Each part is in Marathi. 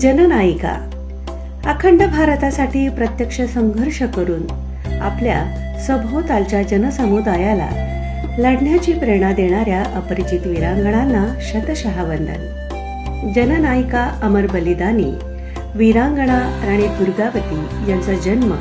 जननायिका. अखंड भारतासाठी प्रत्यक्ष संघर्ष करून आपल्या सभोवतालच्या जनसमुदायाला लढण्याची प्रेरणा देणाऱ्या अपरिचित वीरांगणांना शतशः वंदन जननायिका अमर बलिदानी वीरांगणा राणी दुर्गावती यांचा जन्म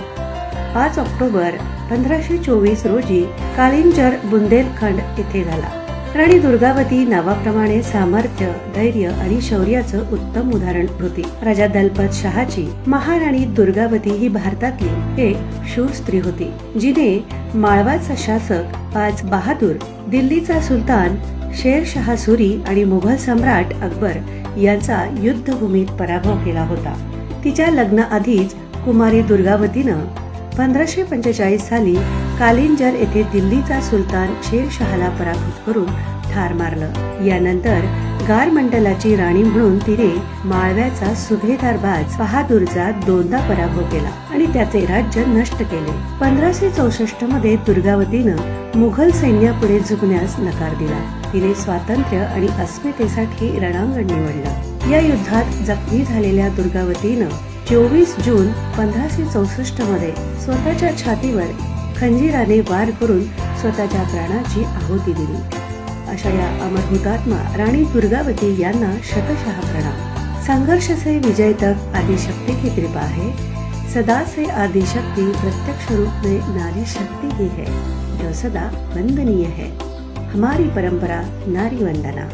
पाच ऑक्टोबर पंधराशे चोवीस रोजी कालिंजर बुंदेलखंड येथे झाला. राणी दुर्गावती नावाप्रमाणे सामर्थ्य धैर्य आणि शौर्याचं उत्तम उदाहरण होती. राजा दलपत शहाची महाराणी दुर्गावती ही भारतातली एक शूर स्त्री होती जिने माळवाचा शासक पाच बहादूर दिल्लीचा सुलतान शेरशहा सुरी आणि मुघल सम्राट अकबर यांचा युद्धभूमीत पराभव केला होता. तिच्या लग्नाआधीच कुमारी दुर्गावतीनं पंधराशे पंचेचाळीस साली कालिंजर येथे दिल्लीचा सुलतान शेरशहाला पराभूत करून ठार मारलं. यानंतर गार मंडलाची राणी म्हणून तिने माळव्याचा सुभेदार बाज बहादूरचा दोनदा पराभव केला आणि त्याचे राज्य नष्ट केले. पंधराशे चौसष्टमध्ये दुर्गावतीनं मुघल सैन्यापुढे झुकण्यास नकार दिला. तिने स्वातंत्र्य आणि अस्मितेसाठी रणांगण निवडलं. या युद्धात जखमी झालेल्या दुर्गावतीनं चोवीस जून पंधराशे चौसष्टमध्ये स्वतःच्या छातीवर खंजीराने वार करून स्वतःच्या प्राणाची आहुती दिली. अशा या अमर हुतात्मा राणी दुर्गावती यांना शतशः प्रणाम. संघर्ष से विजय तक आदिशक्ति की कृपा है सदा से आदिशक्ति प्रत्यक्ष रूप में नारी शक्ति ही है जो सदा वंदनीय है. हमारी परंपरा नारी वंदना.